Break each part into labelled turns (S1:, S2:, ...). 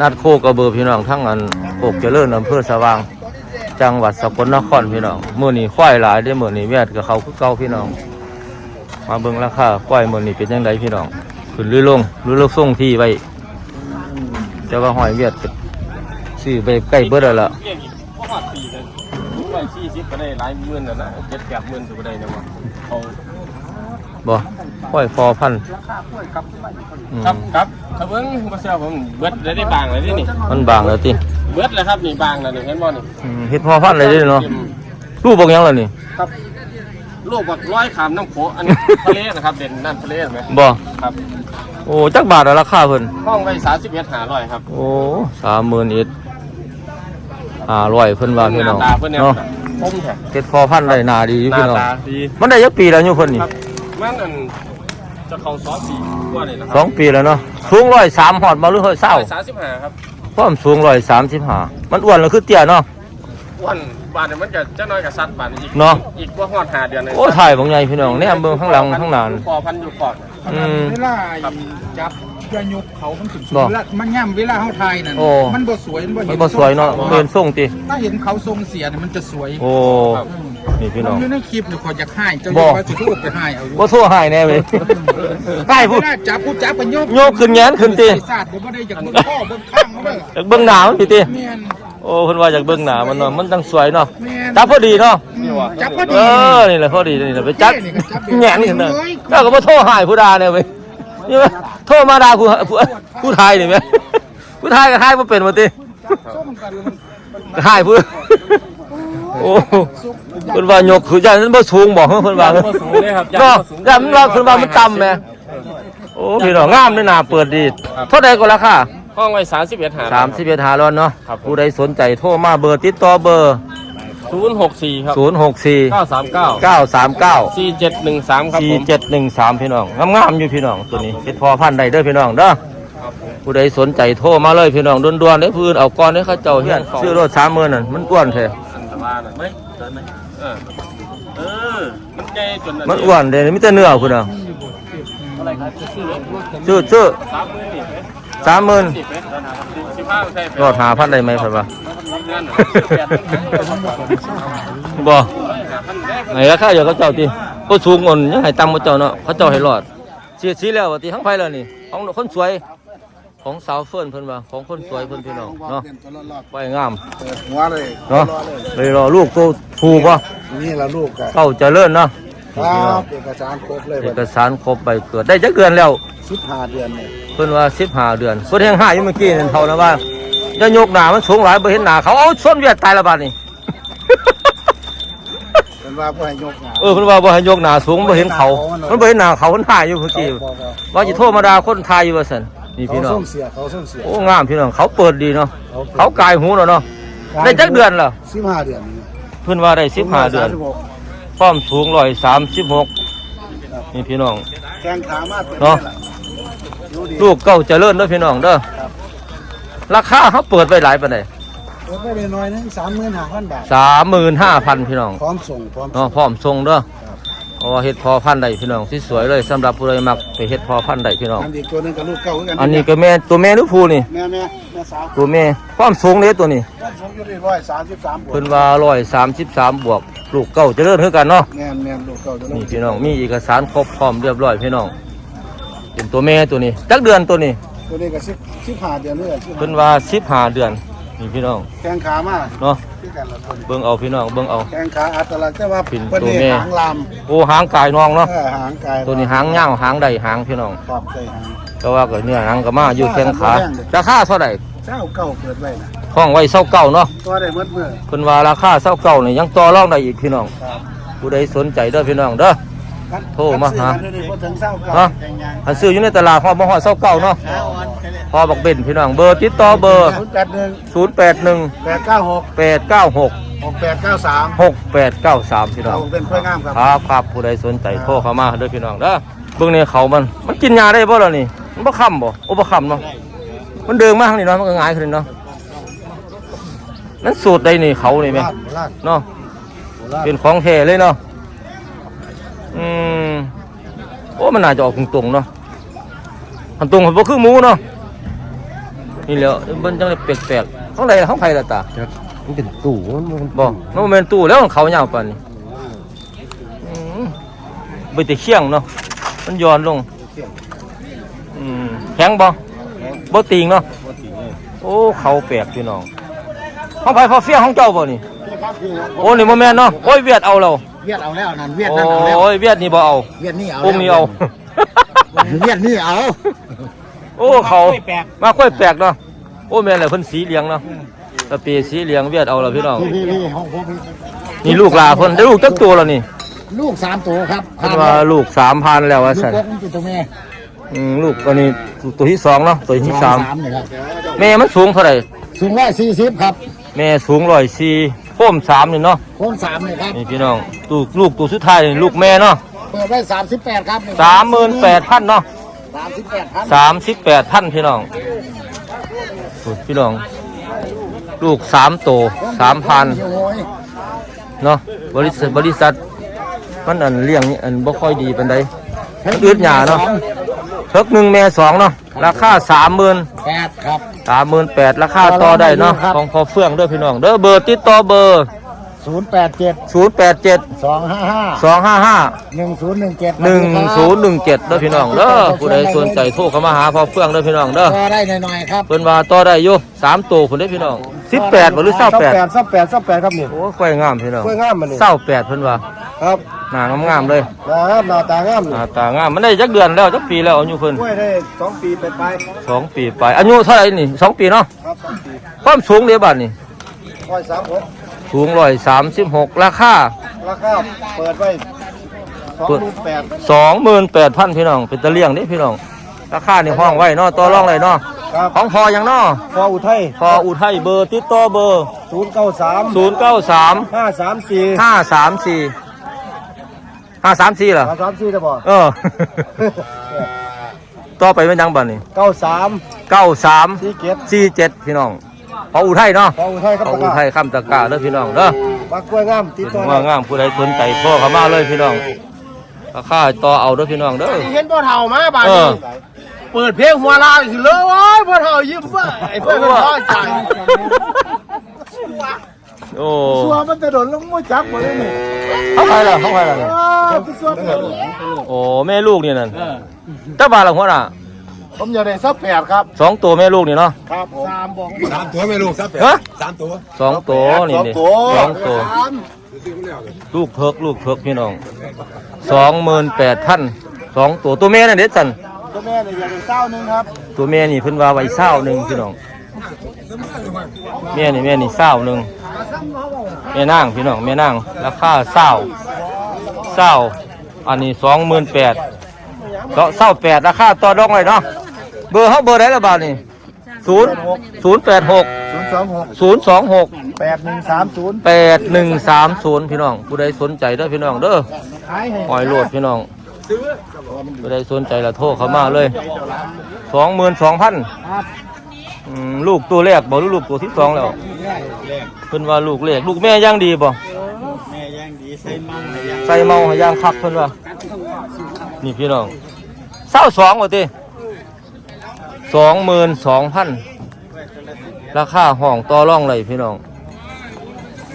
S1: นัดโคกระเบือพี่น้องทั้งอันโคกเจริญอำเภอสว่าง จังหวัดสกลนครพี่น้องมื้อนี้ควายหลายได้อมื้อนี้แวดกับเขาคือเก่าพี่น้อง มาเบิ่งราคาควายมื้อนี้เป็นจังไดพี่น้องขึ้นหรือลงหรือลงส่งที่ไว้แต่ว่าหอยเวียดก็ซื้อไปใกล้เบิดแล้วล่ะ
S2: เรียกอีกว่าหอดปีเลยร้อยสี่สิบก็ได้หลายหมื่นแล้วนะเจ็ดแปดหมื่นก็ได้นะวะเขา
S1: บ่ควายฟอพันธุ์อืม
S2: ครับครับถ้าเบิ้งมาเสียผมเบิดได้ได้บางเลยนี่นี่
S1: มันบางแล้วติ
S2: เบิดเลยครับนี่บางแล้วนี่เห็นบ่นี่
S1: อืมเฮ็ดพอพันธุ์เลยเด้อเนาะ
S2: เต็ม
S1: รูปบอกหยังล่ะนี่
S2: ครับลูกแบบร้อยขามน้ำโขอันนี้ ทะเลนะครับเด่นน้ำทะเลเห็นไหม
S1: บ่
S2: ครับ
S1: โอ้จักบาทอะราคาเพิ่น
S2: ห้องไว้สามสิบเอ็ดหาร้อยครับ
S1: โอ้สามหมื่นเอ็ดห้าร้อยเพิ่นว่าพี่
S2: ห
S1: น้
S2: น้า
S1: อง
S2: ตาเพื่อนเนี่ย
S1: เนาะ
S2: คมแท้
S1: เก็ดพอพันธุ์ได้หนาดีอยู่
S2: หน้า
S1: พี่น้อง
S2: ตาดี
S1: มันได้ยักปีแล้วอยู่เพิ่นนี่
S2: ครับ มันอันจะเข้าสองปีกว่าเลยนะค
S1: ส
S2: รั
S1: องปีแล้วเนาะสูงร้อยสามหอดมาหรือร้อยเศร้า
S2: สามสิบห้าครับ
S1: ความสูงร้อยสามสิบห้ามันอ้วนแล้วคือเตี้ยเนาะ
S2: อ้วันบานเนี่ยมันจะเจ้าน้อยกับสัตว์บานอีก
S1: เนาะ
S2: อีกว่าหอดหาเดือนเลย
S1: โอ้ถ่ายบางใหญ่พี่น้องเนี่ยเบิ่งข้างหลังข้างหน้า
S2: พอพันอยู่ก่อน
S1: อืม
S3: เวลาจับยายุกเขามันถึง
S1: บ่
S3: เวลามันย่ำเวลาเขาไทยนั่น
S1: โอ้
S3: มันบ่สวยมันบ่
S1: มั
S3: เห็
S1: น
S3: น
S1: บ่สวยเนาะเดินส่งติ
S3: ถ้าเห็นเขาทรงเสียเนี่ยมันจะสวย
S1: โอ้ นี่พี่น้อง
S3: อยู่ในคลิปเนี่ยขอยอยากให้เจ้า
S1: บ่
S3: อย่าว่าสิทุกไปให้เอาอยู่
S1: บ่โทั่วหายแน่เว้ยให้พูด
S3: เวลาจับผู้จับกันโยก
S1: โยกขึ้นแงนขึ้นติ
S3: ใส่ศาสตร์เดี๋ยวบ่ได้อยากเบิ่งข้อเบิ่งข้างเด้อ
S1: จากเบิ่งหน้ามันพี่ติ
S3: แม่น
S1: โอ้เพิ่นว่าจากเบิ่งหน้ามันเนาะมันจังสวยเนาะ
S3: แม่น
S1: จับพอดีเนาะ
S3: อืมจับพอ
S1: เอ
S3: ดี
S1: อนี่แหละพอดีนี่แหละไปจัด
S3: นี่ก็จับแบบ
S1: แหงนนี่นะ
S3: เลย
S1: เจ้าก็มาโทรหายผู้ดาเนี่ยไปนี่ไหมโทรมาด่าผู้ผู้ผู้ไทยนี่ไหมผู้ไทยกับไทยมาเป็นมาติ
S3: ส้มกันมัน
S1: ไทยผู้โอ้ เพิ่นว่ายกคือจังนั้นบ่สูงบ่เพิ่นว่า
S2: บ่สูงเลยครับ
S1: เนาะย่ามันว่าเพิ่นว่ามันต่ำแหมโอ้พี่น้องงามนี่น่าเปิดดีเท่าใดก็ราคา
S2: ห้องไว้สามสิบเอ็ดหา
S1: 31หาร้อนเนาะ
S2: ครับ
S1: ผู้ใดสนใจโทรมาเบอร์ติดต่อเบอร์
S2: ศูนย์หกสี่ครับ
S1: 064
S2: เก้าสามเก้า
S1: 939
S2: สี่เจ็ดหนึ่งสามครับ
S1: สี่
S2: ผม
S1: เจ็ดหนึ่งสามพี่น้องงามๆอยู่พี่น้องตัวนี้เป็นพอพันธุ์ใดเด้อพี่น้องเด้อผู้ใดสนใจโทรมาเลยพี่น้องด่วนๆเด้อพื้นเอาก้อนเด้อเขาเจ้าเฮียนซื้อรถสามหมื่นนั่นมันอ้วนแท้
S2: อันตรายนะไม่เดินไหมเออเออมันใหญ่จน
S1: มันอ้วนเด้มีแต่เนื้อคุณน่ะ
S2: อะไรครับซื้อรถ
S1: ซื้อซื้อ
S2: สามหมื่นสิบไหม
S1: สามหมื่น
S2: สิบไหมสิบห้าใช่
S1: รอดหาพันได้ไหมครับว่า
S2: เงิน
S1: บ่ไหนราคาเดี๋ยวเขาเจ้าติก็สูงอ่อนยังให้ต่ำกว่าเจ้าเนาะเขาเจ้าให้รอดเสียสีแล้วว่าติทั้งไผแล้วนี่ของคนสวย ของสาวเฟิร์นเพิ่นว่าของคนสวยเพิ่นพี่น้องเนาะไว้งาม
S4: หัวเลย
S1: เนาะเลยรอลูกตัวผูกบ่
S4: นี่ละลูกกัน
S1: เข้าเจริญเนาะ
S4: ครับเอกสารครบเลย
S1: เอกสารครบใบเกิดได้จักเดือนแล้ว
S4: สิบห้าเดือนเนี่ย
S1: เพิ่นว่า15เดือนเพิ่นแห่งหาอยู่เมื่อกี้นั่นเท่านะว่าจะยกหน้ามันสูงหลายบ่เห็นหน้าเขาเอาส้นเวียดตายละบาดนี่
S4: เป็นว่าผู้ให้ยกงาน
S1: เออเพิ่นว่าบ่ให้ยกหน้าสูงบ่เห็นเขา มันบ่เห็นหน้าเขามันถ่ายอยู่เมื่อกี้
S4: บอกบอก
S1: ว่าสิโทรมาด่าคนถ่ายอยู่ว่าซั่น นี่
S4: เขา
S1: พี่น้อ
S4: ส่
S1: ง
S4: งเสียเขาส่งเสีย
S1: โอ้งามพี่น้องเขาเปิดดีเนาะเขากายหูแล้วเนาะ ได้จักเดือนแล้ว
S4: สิบห้าเดือนนี่
S1: เพิ่นว่าได้15เดือน
S4: สิบหก
S1: ความสูง136นี่พี่น้อง
S4: แข้งขามาเป็น
S1: เนาะ
S4: ดูดี
S1: ลูกเก่าเจริญเด้อพี่น้องเด้อราคาเขาเปิดไว้หลายปานใด
S4: ลดไปเลยน้อยนึงสามหมื่นห้าพันบาท
S1: สามหมื่นห้าพันพี่น้อง
S4: พร้อมส่งพร้อม
S1: เนาะพร้อมส่งเด้อ เพราะว่าเฮ็ดพอพันธุ์ได้พี่น้องที่สวยเลยสำหรับผู้ใดมักไปเฮ็ดพอพันธุ์ได้พี่น้อง
S4: อันอีกตัวหนึงกับลูกเก่าคือกัน
S1: อันนี้ก็แม่ตัวแม่หรือผู้นี่
S4: แม่แม่แม่สาว
S1: ตัวแม่ความสูงเลยตัวนี้
S4: ต้นสูงอยู่ที่ร้อยสามสิบสามบวก
S1: เพิ่นว่าร้อยสามสิบสามบวกลูกเก่าเจริญคือกันเนาะ
S4: แม่นแม่นลูกเก่าจะล
S1: นี่
S4: ง
S1: พี่น้องมีเอกสารครบพร้อมเรียบร้อยพี่น้อง เป็นตัวแม่ตัวนี้จักเดือนตัวนี้
S4: ตัวนี้ก็สิบสิบห้าเดือนนี่แหละสิบ
S1: เพิ่นว่าสิบห้าเดือน นี่พี่น้อง
S4: แข้งขามา
S1: เนาะ
S4: คือกันละตัวนี้
S1: เบิ่งเอาพี่น้องเบิ่งเอา
S4: แข้งขาอัตลักษณ์แต่ว่า
S1: เป็น
S4: เพิ่น
S1: ตัว
S4: นี่
S1: แม่
S4: หางลาม
S1: โอ้หางกายน้องเนาะ
S4: เออหางกาย
S1: ตัวนี้หางยาวหางใดหางพี่น้อง
S4: ขอบใจหาง
S1: ก็ว่าก็เนื้อหางก็มาอยู่แข้งขาราคาเท่าไหร่
S4: เจ้าเก่าเปิดไว้นะ
S1: ท้องไว้เศร้าเก่าเนาะ
S4: ตัวได้เมื่อเมื่อ
S1: เพิ่นว่าราคาเศร้าเก่านี่ยังต่อรองได้อีกพี่น้อง
S4: ครับ
S1: ผู้ใดสนใจเด้อพี่น้องเด้อ โทรมาหา
S4: ซื้อกันเดี๋ยวนี้บ่ถึงเศร้าเก่า
S1: ฮะ
S4: แข่งยาง
S1: อันซื้ออยู่ในตลาดฮอดบ่ฮอดเศร้าเก่าเนาะพอบักเบนพี่น้องเบอร์ติดต่อเบอร์
S4: ศูนย์แปดหนึ่ง
S1: 081
S4: แปดเก้าหก
S1: 896
S4: หกแปดเก้าสาม
S1: 6893 พี่น้
S4: เรา
S1: อง
S4: เป็นเพื่อนงามครับ
S1: ครับครับผู้ใดสนใจโทรเข้ามาเด้อพี่น้องเด้อเบิ่งในเขามันมันกินยาได้บ่ล่ะนี่ มันบ่ค้ำบ่โอ้บ่ค้ำเนาะมันเดิงมากนี่เนาะมันก็หงายขึ้นเนาะนั่นสูตรใดนี่เขานี่แม่
S4: โบราณ
S1: เนาะ
S4: โบราณ
S1: เป็นของแท้เลยเนาะ อืมโอ้มันน่าจะออกตรงๆเนาะอันตรงมันบ่คือหมูเนาะนี่แหล้วเบิ่นจังได้แปลกๆข้างใดข้างไผล่ะตา
S4: มันเป็นตู้มันมัน
S1: บ่มันบ่แม่นตู้แล้วเขายาวปานนี้อืมไปแต่เคียงเนาะมันย้อนลงอืมแข็งบ่บ่ติงเนาะโอ้เขาแปลกพี่น้องห้องไผพอเฟี้ยงของเจ้าบ่นี่ โอ้นี่บ่แม่นเนาะโอ้ยเวียดเอาเรา
S4: เวียดเอาแล้วนั่นเวียด
S1: โอ
S4: นั่นเอาแล้ว้
S1: ยเวียดนี่บ่เอา
S4: เวียดนี่เอา
S1: ปุ่มนี่เอา
S4: เวียดนี่เอา
S1: โอ้เขามาค่อยแปลกเนาะโอ้แม่นแหละเพิ่นสีเหลืองเนาะตะปีสีเหลืองเวียดเอาแล้วพี่น้อง
S4: พี่พี่พี่ห้องผมพี่
S1: นี่ลูกหลาเพิ่นได้ลูกจักตัวแล้วนี่
S4: ลูกสามตัวครับ
S1: เพิ่นว่าลูก3,000แล้วว่า
S4: ลูก
S1: ซั่น
S4: กบมันเป็นตัวแม่
S1: อืมลูกอันนี้ตัวที่สองเนาะตัวที่สาม
S4: เนี่ยครับ
S1: แม่มันสูงเท่าไหร่
S4: สูงร้อยสี่สิบครับ
S1: แม่สูงร้อยสี่ โค้มสามนี่เนาะ
S4: โคนสามเลยครับ
S1: นี่พี่น้องตัวลูกตัวสุดท้ายนี่ลูกแม่เนาะ
S4: เปิดไว้สามสิบแปดครับ
S1: สามหมื่นแปดพันเนาะ
S4: สามสิบแปดพัน
S1: สามสิบแปดพันพี่น้องโอ้ยพี่น้อง ลูกสามโตสามพัน
S4: โอ้ย
S1: เนาะบริษัทบริษัทมันอันเลี้ยงนี่อันบ่ค่อยดีปานใดมันอืดหยาเนาะ เทิกหนึ่งแม่สองเนาะราคาสามหมื่น
S4: แปดครับ
S1: สามหมื่นแปดราคาต่อได้เนาะ
S4: ครับ
S1: ของพอเฟื่องเด้อพี่น้องเด้อเบอร์ติดต่อเบอร์
S4: ศูนย์แปดเจ็ด
S1: ศูนย์แปดเจ็ด
S4: สองห้าห้า
S1: สองห้าห้า
S4: หนึ่งศูนย์หนึ่งเจ็ด
S1: หนึ่งศูนย์หนึ่งเจ็ดเด้อพี่น้องเด้อผู้ใดสนใจโทรเข้ามาหาพอเฟื่องเด้อพี่น้องเด้อ
S4: ก็ได้หน่อยๆครับ
S1: เพิ่นว่าต่อได้อยู่สามตัวคนได้อพี่น้อง สิบแปดหรือเศร้าแปด
S3: สับแปดสับแปดครับนี่
S1: โอ้ยค่อยงามพี่น้อง
S3: กล้วยงามมันนี่
S1: เศร้าแปดเพิ่นว่า
S3: ครับ
S1: หน้างามๆเลย
S3: นะครับหน้าตางาม
S1: หน้าตางามมันได้จักเดือนแล้วจักปีแล้วอายุเพิ่น
S3: กล้วยได้สองปีไปไป
S1: สองปีไปอายุเท่าไหร่นี่สองปีเนาะ
S3: ครับสองปี
S1: ความสูงเดียบัดนี่
S3: ร้อยสามหก
S1: สูงร้อยสามสิบหกราคา
S3: ราคาเปิดไว้สองหมื่นแปด
S1: สองหมื่นแปดพันพี่น้องเป็นตะเลี่ยงนี่พี่น้องราคานี่ห้องไว้เนาะต่อรองเลยเนาะ
S3: ครับ
S1: ของพออย่างเนาะ
S3: พออุทัย
S1: พออุทัยเบอร์ติดต่อเบอร์
S3: ศูนย์เก้าสาม
S1: ศูนย์เก้าสาม
S3: ห้าสามสี่
S1: ห้าสามสี่ห้าสามสี่เหรอ
S3: ห้าสามสี่จะบอก
S1: เออ ต่อไปเป็นยังบัดนี่
S3: เก้าสาม
S1: เก้าสาม
S3: สี่เจ็ด
S1: สี่เจ็ดพี่น้อง พออุทัยเนาะ
S3: พออุทัยครับ
S1: พออุทัยคำตะกร้าเด้อพี่น้องเด้อ
S3: ปลากล้วยงามติดตัว
S1: ว่างามผู้ใดสนใจโทรเข้ามาเลยพี่น้องราคาต่อเอาเด้อพี่น้องเด้อ
S3: เห็นพ่อเฒ่ามาบ้าน
S1: เออ
S3: เปิดเพลงหัวลาวสิเลยโอ้ยพ่อเฒ่ายิ้มเบ้อไอ้เพื่อนมันพอใจ
S1: โอ้
S3: สัวมันจะโดนลงมือจับหมดเลยนี่
S1: เขาใครล่ะเขาใครล่ะ
S3: อ้าวพี่สัวเปิด
S1: โอ้แม่ลูกนี่นั่นเจ้าบาทละหัวน่ะ
S3: ผมอยากได้ซับแปดครับ
S1: สองตัวแม่ลูกนี่เนาะ
S3: ครับผมสามบอก
S5: สามตัวไม่ลูกสามแปด
S1: ฮะ
S5: สามตัว
S1: สองตัวนี่นี่
S3: สองตัว
S1: สองตัว
S3: สาม
S1: ลูกเพิกลูกเพิกพี่น้องสองหมื่นแปดพันสองตัวตัวแม่นั่นเด็ดสัน
S3: ตัวแม่เนี่ยอยากได้เศร้าหนึงครับ
S1: ตัวแม่นี่เพิ่นว่าไว้เศร้าหนึ่งพี่น้องแม่นี่แม่นี่เศร้าหนึ่งแม่นางพี่น้องแม่นางราคาเศร้าเศร้าอันนี้สองหมื่นแปดก็เศร้าแปดราคาต่อดองเลยเนาะเบอร์เขาเบอร์ไหนละบาทนี่ศูนย์ศูนย์แปดหก
S3: ศูนย์สองหก
S1: ศูนย์สองหก
S3: แปดหนึ่งสามศูนย์
S1: แปดหนึ่งสามศูนย์พี่น้องผู้ใดสนใจเด้อพี่น้องเด้อ
S3: ขายให้
S1: หอยโหลดพี่น้อง ผู้ใดสนใจละโทรเข้ามาเลยสองหมื่นสองพันลูกตัวแรกบอกลูกตัวที่สองแล้วเพิ่นว่าลูกแรกลูกแม่ย่างดีบ่
S3: แม่ย่างดีใส่มันให้ย่าง
S1: ใส่เมาให้ย่างคักเพิ่นว่านี่พี่น้องเศร้าสองว่าติสองหมื่นสองพันราคาห้องต่อรองเลยพี่น้อง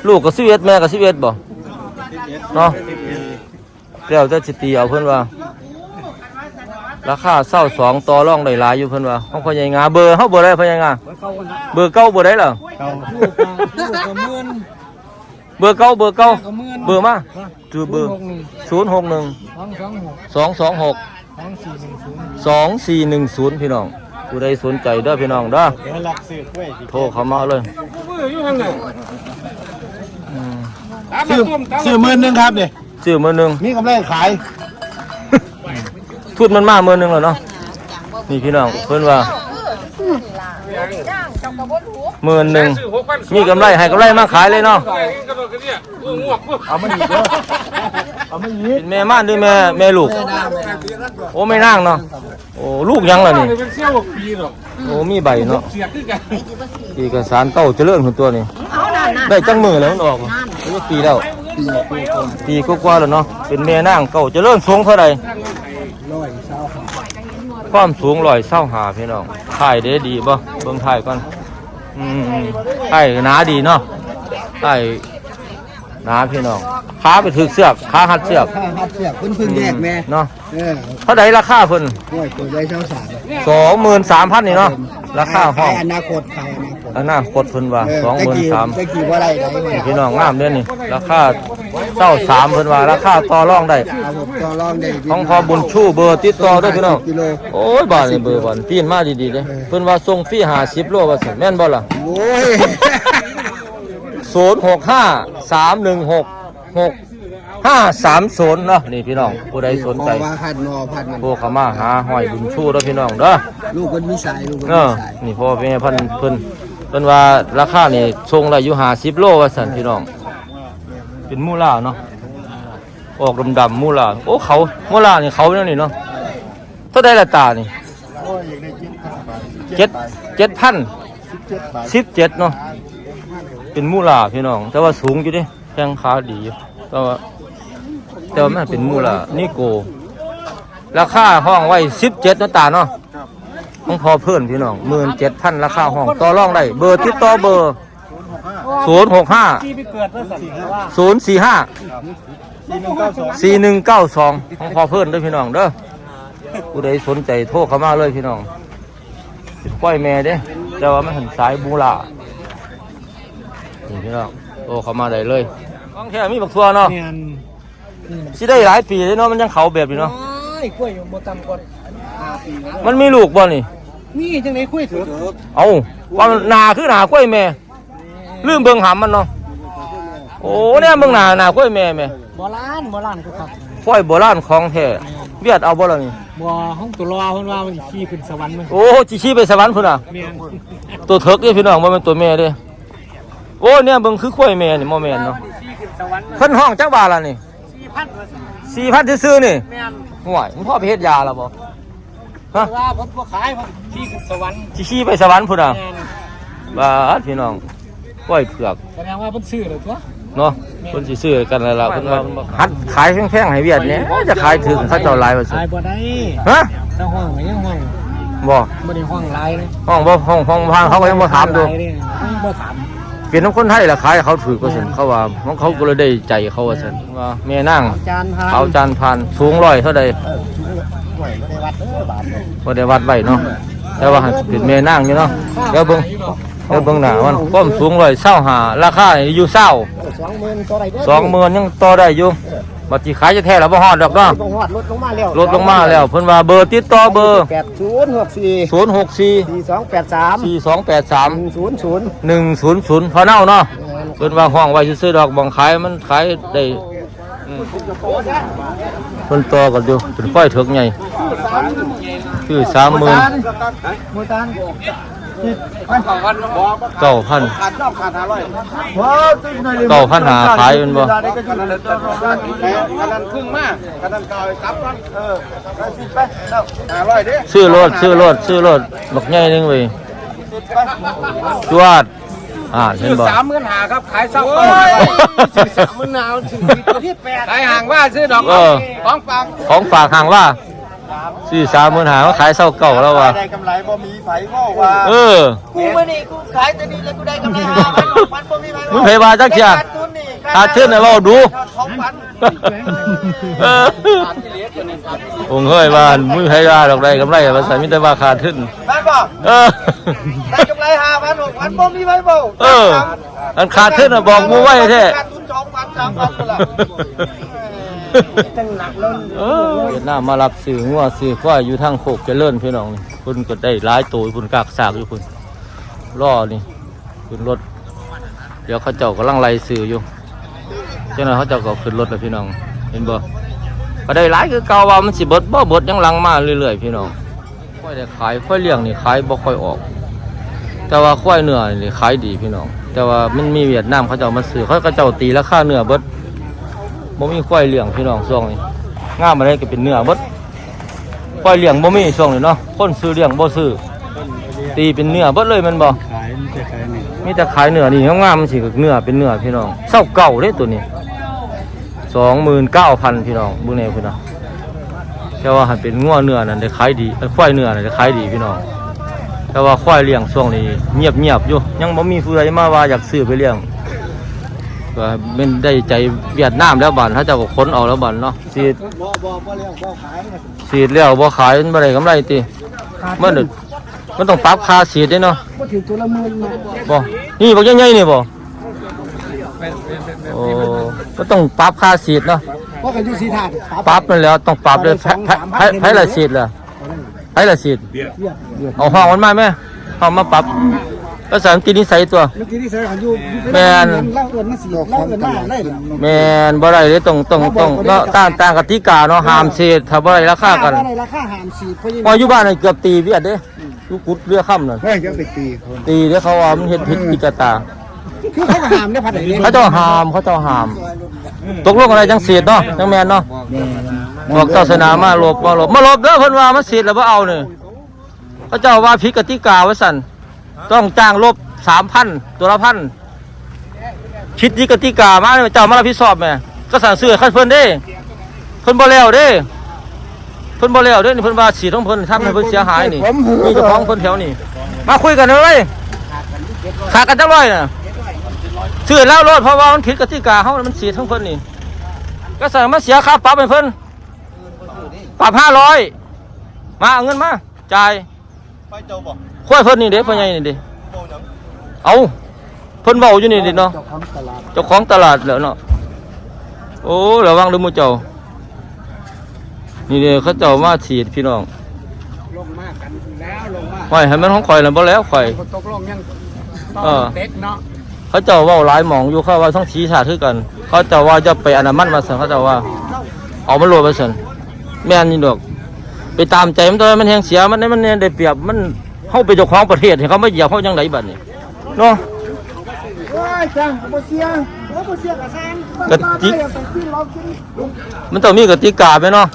S1: ลูกกับสิเวแม่กับสิเวบ่เนาะ แล้วจะสิตีเอาเพิ่นว่า ราคาเศร้าสองต่อรองได้หลายอยู่เพิ่นว่าเขาพยายงาเบอร์เขาเบอร์ได้พยายงาเบอร์เก้าเบอร์ได้เหรอ
S3: เก่าลูกลูกกับมื่น
S1: เบอร์เก้าเบอร์เก้า
S3: กับมื่น
S1: เบอร์มาจูเบอร์ศูนย์หกหนึ่ง
S3: สองสองหก
S1: สองสองหก
S3: สองสี่หนึ่งศูนย์
S1: สองสี่หนึ่งศูนย์พี่น้องผู้ใดสนใจเด้อพี่น้องเด้อ
S3: เดี๋ยวหลักสืบไว้
S1: โทรเข้ามาเลยอืม
S3: ซื้อซื้อหมื่นหนึงครับเนี่ย
S1: ซื้อมือหนึ่ง
S3: มีกำไรขาย
S1: ทุนมันมามือหนึ่งแล้วเนาะนี่พี่น้องเพิ่นว่าหมื่นหนึ่งมีกำไรให้กำไรมาขายเลยเนาะ
S3: เอามันอีกเด้อเอามันอีก
S1: เป็นแม่ม่านด้วยแม่แม่ลูก โอ้ไม่นั่งเนาะโอ้ลูกยังล่ะนี่โอ้มีใบเนาะเอกสารเต้าเจริญของตัวนี้ได้จังมือแล้วมันออกอายุปีแล้ว ปีกว่าๆแล้วเนาะเป็นแม่นางเก่าเจริญสูงเท่าไหร่ความสูงร้อยเศร้าหาพี่น้องถ่ายได้ดีบ่เบิ่งถ่ายก่อนอืมถ่ายหนาดีเนาะถ่ายหนาพี่น้องขาไปถึกเสือกขาหัดเสือก
S4: ข้าหัดเสียบเพิ่นเพิ่งแยกแม่
S1: เนาะ
S4: เออ
S1: เท่าใดราคาเพิ่น
S4: กล้วยตัวใหญ่เช้าสาม
S1: สองหมื่นสามพันนี่เนาะราคาห้อง
S4: ขยอนาคตขายอนาคต
S1: อันน่าคตเพิ่นว่า
S4: เออ
S1: สองหมื่นสาม
S4: ตะกี้ว่าไรไหนเนี่ย
S1: พี่น้องงามเด้อนี่ ราคาเศร้าสามเพิ่นว่าราคาต่อรองได้
S4: เอาผมต่อรองได้
S1: ของพอบุญชูเบอร์ติดต่อเด้วยพี่น้อง
S4: กิโล
S1: โอ้ยบาทนี่เบอร์บาทปีนมาดีๆเด้เพิ่นว่าส่งฟรี50โลว่าซั่นแม่นบ่ล่ะ
S4: โอ้ย
S1: 0653166530เนาะนี่พี่น้องผู้ใดสนใจ
S4: พอว่าพันนอพันมัน
S1: โทรเข้ามาหาห้อยบุญชูเด้อพี่น้องเด้อ
S4: ลูกมันมีสายลูกมัน
S1: เอ
S4: มี
S1: อ
S4: สาย
S1: นี่พ่อแม่เพิ่นเพิ่น เพิ่นว่าราคานี่ทรงละอยู่50โลว่าซั่นพี่น้อง เป็นมูล่าเนาะออกดำๆมูล่าโอ้เขามูล่านี่เขาเนี่ยนี่เนาะเท่าใดละตานี่เจ็ดเจ็ดพันสิบเจ็ดเนาะเป็นมูล่าพี่น้อง แต่ว่าสูงอยู่เดิแข้งขาดีอยู่แต่ว่าแต่ว่ามันเป็นมูล่านี่โกราคาห้องไว้สิบเจ็ดนาะตาเนาะ ของพอเพื่อนพี่น้องหมื่นเจ็ดพันราคาห้องต่อรองได้เบอร์ติดต่อเบอร์ศูนย์หกห้า
S3: ที่ไปเกิดเพื่อสัตว์ว่า
S1: ศูนย์สี่ห้า
S3: สี่หนึ่งเก้าสอง
S1: สี่หนึ่งเก้าสองของพอเพื่อนเด้วยพี่น้องเด้อผู้ใดสนใจโทรเข้ามาเลยพี่น้องเป็นกล้วยแม่เด้แต่ว่าไม่เห็นสายบูลานี่พี่น้องโทรเข้ามาได้เลยของแค่มีบักทัวเนาะ
S3: เนี่ย
S1: สิได้หลายปีเลยเนาะมันยังเขาแบบอยู่เนาะ
S3: ไอ้กล้วยอยู่โมตัมก่อนห้าปีแล้ว
S1: มันมีลูกบ่นี่
S3: นี่จังไหนกล้วยถือ
S1: เอาว่ามันหนาคือหนากล้วยแม่ลืมเบิ่งหำมันเนาะโอ้เนี่ยเบิ่งหนาหนากล้วยแม่แม่
S3: โบราณโบราณกูครับ
S1: ฝ้อยโบราณของแท้เวียดเอาบ่ล่ะนี่
S3: บ่ห้องตัวรอเพิ่นว่ามันขี่ขึ้นสวรรค์มัน
S1: โอ้จิชี้ไปสวรรค์พุ่นน่ะ
S3: เมียน
S1: ตัวเถิกนี่พี่น้องว่าเป็นตัวแม่เด้โอ้เนี่ยเบิ่งคือข้อยแม่นี่บ่แม่นเนาะ
S3: ขี่ขึ้นสวรรค์
S1: เพิ่นห้องจักบาทล่ะนี่
S3: สี่พัน
S1: 4,000ซื่อๆนี่
S3: เมียน
S1: ห่วยมันพ่อไปเฮ็ดยาแล้วบ่ ฮะ
S3: แต่ว่าผมบ่ขายผมขี่ขึ้นสวรรค์
S1: สิชี้ไปสวรรค์พุ่นน่ะ
S3: เมียน
S1: บาดพี่น้องก้อยเผือก
S3: แสดงว่าเพิ่นซื้อเลยตัว
S1: เนาะเพิ่นสิซื้อกันแล้วล่ะเพิ่นว่าหัดขายแพงๆให้เวียดเนี่ยจะขายถึงเขาเจ้าหลายว่าซั่
S3: ขาย
S1: น
S3: บ่ได้
S1: ฮะ
S3: ถ้าห้องก็ยังห้อง
S1: บ่
S3: บ่ได้ห้องหลายเลย
S1: ห้องบ่ห้องห้องพางเขาก็ยังบ่ถามดู
S3: หลยเลยบ่ถาม
S1: เป็นน้ำคนไทยล่ะขายให้เขาถือว่าซั่นเขาว่าของเขาก็เลยได้ใจเขาว่าซั่นว่าแม่นาง
S3: จานพา
S1: เอาจานผ่านสูงร้อยเท่าใด
S4: ก ล้วยไม่ได้วัดเออบาทเลย
S1: บ่ได้วัดไว้เนาะแต่ว่าให้เป็นแม่นางอยู่เนาะเดี๋ยวเบิ่งเดี๋ยวเบิ่งหน้ามันความสูงร้อยเศร้าหาราคานี่อยู่เศร้า
S4: สองหมื่นตัวไรเด้อ
S1: สองหมื่นยังต่อได้อยู่บัดสิขายจะแท้แล้วบ่ฮอดดอกเนาะ
S4: ต้องหอดลดลงมาแล้ว
S1: ลดลงมาแล้วเพิ่นว่าเบอร์ติดต่อเบอร์
S4: แปดศูนย์หกสี่
S1: 064
S4: สี่สองแปดสาม
S1: 4283
S4: หนึ่งศูนย์ศูนย์
S1: หนึ่งศูนย์ศูนย์พอเน่าเนาะเพิ่นว่าห้องไว้ซื้อๆดอกบองขายมันขายได้ อืมเพิ่นต่อกันอยู่เป็นฝ้อยเถิกใหญ่คือสามหมื่น
S4: มูตัน
S1: เก้าพันเก้าพันหาขายเป็นบ่
S4: กันนั้นครึ่งมากกันนั้นเก่าครับเอลวด
S1: ซื้อรถซื้อรถซื้อรถบักใหญ่หนึงเว้ยจวด อ่าเห็นบ่
S3: สามหมื่นหาครับ ขายเศร้า
S4: โอ้ยสามมันหนาวถึงที่แปด
S3: ขายห่างว่าซื้อดอก
S1: เออ
S3: ของฝาก
S1: ของฝากห่างว่าซื้อสามหมื่นหามาขายเศร้าเก่าแล้วว่ะ
S4: ได้กำไรบ่มีไฟก็ว่า
S1: เออ
S4: กูมานี่กูขายตัวนี้แล้วกูได้กำไรห้าพันหกพันบ่มีไฟ
S1: มึงเคยว่าจักเที่ย
S4: ขาดทุน นี่
S1: ขาดทุนน่ะเว้าดู
S4: สองพัน
S1: เออผมเคยว่ามือใครว่าดอกใดกำไรภาษามิตรว่าขาดขึ้น
S4: ได้ป่ะ
S1: เออ
S4: ได้กำไรห้าพันหกพันบ่มีไฟบ่
S1: เอออันขาดขึ้นอะบอกมูไว้แท้
S4: ขาดทุนสองพันสามพันก็ละตั้งหนักแล้ว
S1: เออเวียดนามมารับสื่องัวสื่อควายอยู่ทางโคกเจริญพี่น้องนี่คุณก็ได้หลายตัวคุณกากสากอยู่คุณล่อนี่ขึ้นรถเดี๋ยวเขาเจ้ากำลังไล่สื่ออยู่เจ้าหน้าเขาเจ้าก็ขึ้นรถแล้วพี่น้อง เห็นบ่ก็ได้หลายคือเก่าว่ามันสิเบิดบ่เบิดยังหลังมาเรื่อยๆพี่น้องค่อยได้ขายค่อยเลี้ยงนี่ขายบ่ค่อยออก แต่ว่าควายเนื้อนี่ขายดีพี่น้อง แต่ว่ามันมีเวียดนามเขาเจ้ามาซื้อเขาก็เจ้าตีราคาเนื้อเบิดบ่มีควายเลี้ยงพี่น้องช่วงนี้งามอะไรก็เป็นเนื้อเบิดควายเลี้ยงบ่มีช่วงนี้เนาะคนซื้อเลี้ยงบ่ซื้อตีเป็นเนื้อเบิดเลยแมันบ่
S3: ขายมันจะขายนี่
S1: มีแต่ขายเนื้อนี่งามๆมันสิก็เนื้อเป็นเนื้อพี่น้องเศร้าเก่าเด้ตัวนี้ 29,000พี่น้องบิ่งแน่พุ่นน่ะแต่ว่าหันเป็นงัวเนื้อนั่นได้ขายดีควายเนื้อนั่นได้ขายดีพี่น้องแต่ว่าควายเลี้ยงช่วงนี้เงียบเงียบอยู่ยังบ่มีผู้ใดมาว่าอยากซื้อไปเลี้ยงก็เป็นได้ใจเวียดนามแล้วบัดถ้าเจ้าก็ค้นเอาแล้วบัดเนาะสีด
S4: บ่บ่บ่เศียงบ่ขาย
S1: สีดแล้วบ่ขายมันบ่ได้กำไรติมันน่ะมันต้องปรับค่าสีดเด้เนาะ
S4: บ่ถึงตัวละหมื่นนะ
S1: บ่นี่บ่ใหญ่ๆนี่บ่โอ้ ก็ต้องปรับค่าสีดเนาะ
S4: บ่กันอยู่สีถาด
S1: ปรับนั่นแหล้วต้องปรับเลยไผไผไผไผละสีดล่ะไผละสีดเอาห้องมันมาแม่ห้องมาปรับแล้วสารกินนิสัยตัว
S4: เมื่อกี้ที่ใส่กันอยู่
S1: แม่น
S4: เล่าเอิ้นมาสิเล่าเอิ้นมาได้เหรอ
S1: แม่นบ่ได้เลยต้องต้องต้องเนาะต่างต่างกติกาเนาะห้ามเสียถ้าบ่ได้ราคากัน
S4: ว่าในราคาหามสีเพราะยัง
S1: พออยู่บ้านนี่เกือบตีเวียดเด้อยู่กุดเรือค่ำนั่น
S4: เฮ้ยยังไปตีคน
S1: ตีเด้เขาว่ามันเฮ็ดผิดกิจตา
S4: คือเขาก็หามเนี่ยพัดไหนเนี่ย
S1: เขาเจ้าห้ามเขาเจ้าห้าม ตกลงอะไรจังเสียดเนาะจังแม่นเนาะบอกเจ้าสนามมาหลบมาหลบมาหลบเด้อเพิ่นว่ามาเสียดแล้วบ่เอานี่เขาเจ้าว่าผิดกติกาว่าซั่นต้องจ้างลบ3,000ตัวละพันผิดกติกามาเจ้ามารับผิดชอบแม่ก็สั่งซื้อให้เพิ่นเด้เพิ่นบ่แล้วเด้เพิ่นบ่แล้วเด้นี่เพิ่นว่าสีของเพิ่นทำให้เพิ่นเสียหายนี่มีเจ้าของเพิ่นแถวนี่มาคุยกันเลยขาดกันจังร้อยน่ะ ซื้อแล้วรถเพราะว่ามันผิดกติกาเฮามันสีทั้งเพิ่นนี่ก็สั่งมาเสียค่าปรับให้เพิ่นปรับ500มาเอาเงินมาจ่าย
S2: ไปเจ้าบอก
S1: คุยเพิ่นนี่เด้พ่อใหญ่นี่เด้เอาเพิ่นเว้าอยู่นี่เด้เนาะ
S4: เจ้าของตลาด
S1: เจ้าของตลาดแล้วเนาะโอ้ระวังเด้อหมู่เจ้านี่เด้เขาเจ้ามาฉีดพี่น้อง
S4: ลงมากกันแล้วลงมาก
S1: ไว้ให้มันของข่อยแล้วบ่แล้วข่อย
S4: คนตกลงยัง
S1: เออ
S4: เด็กเนาะ
S1: เขาเจ้าเว้าหลายหมองอยู่เขาว่าทั้งชี้ชาติคือกัน เขาเจ้าว่าจะไปอนามันมาสั่นเขาเจ้าว่าเอามาโหลดมาสั่นแม่นนี่ดอก ไปตามใจมันตัวมันแหงเสียมันได้มันเนี่ยได้เปรียบมันเฮาเป็นเจ้าของประเทศให้เขามาเหยียบเฮาจังไดบัดนี้เนาะ
S4: โอ้ยจังบ่เสียโอ้บ่เสียกระแซง
S1: กระจิก
S4: ไปกินเรากิน
S1: มันต้องมีกติกาไหมเนาะ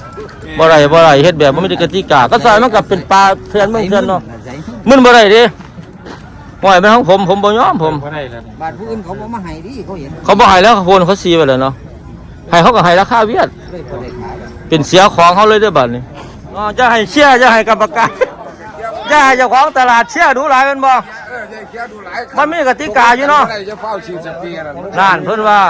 S1: บ่ไรบ่ไรเฮ็ดแบบบ่มีกติกาก็ใส่มันก็เป็นปลาเถื่อนเมืองเถื่อนเนาะมันบ่ได้เด้ ห่วยเป็นของผมผมบ่ยอมผม
S2: บ่ได้แล้ว
S4: บาดผู้อื่นเขาบ่มาให้ดิเขาเห็น
S1: เขาบ่ให้แล้วเขาโอนเขาซีไปแล้วเนาะให้เขาก็ให้ราคาเวียด
S4: เลยบ่ได้ขาย
S1: เป็นเสียของเขาเลยเด้อบัดนี้อ๋อจะให้เชื่อจะให้กรรมการจะให้เจ้าของตลาดเชื่อดูหลายแมันบ่ มันมีกติกาอยู่เนาะ
S3: อะไรจะเฝ้าชีสเปียร์นั่น
S1: เพิ่นว่า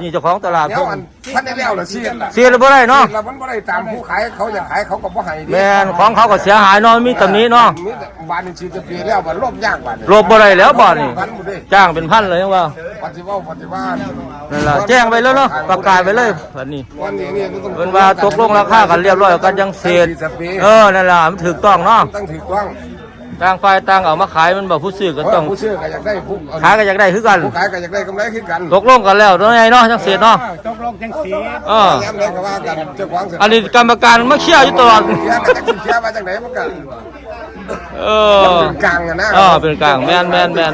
S1: นี่เจ้าของตลาด
S3: เพิ่
S1: น
S3: อันท่านได้แล้วละเสียล่ะ
S1: เสียหรือบ่ได้เนาะ
S3: แล้วมันบ่ได้ตามผู้ขายเขาอยากขายเขาก็บ่ให้
S1: แม่นของเขาก็เสียหายเนาะมีตำหนิเนาะ
S3: บ้านนี่ชีสเปียร์แล้วมันลบยากบ้าน
S1: ลบบ่ได้แล้วบ่นี่จ้างเป็นพันเลยว่า
S3: ปฏิวัติปฏิวัติ
S1: นั่นล่ะแจ้งไปแล้วเนาะประกาศไปเลย
S3: วันนี้เนี่ยมันต้อง
S1: เพิ่นว่าตกลงราคากันเรียบร้อยกันยังเสร็จเออนั่นล่ะมันถูกต้องเนาะ
S3: ต้องถือต้อง
S1: ต่างฝ่ายต่างเอามาขายมันบ่ผู้ซื้อก็ต้อง
S3: ผู้ซื้อก็อยากได้ผู้
S1: ขายก็อยากได้คือกัน
S3: ผู้ขายก็อยากได้กำไรคือกัน
S1: ตกลงกันแล้วเนาะไงเนาะจังเสร็จเนาะ
S4: ตกลงจังสี
S1: เออ
S3: ย้ำเลยก็ว่ากันเจ้าของเสร็จ
S1: อันนี้กรรมการมาเคลียร์อยู่ตลอด
S3: เสียก็จะเสียมาจากไหนมันก็
S1: เออ
S3: เป็นกลางอะนะ
S1: เออเป็นกลางแม่นแม่นแม่น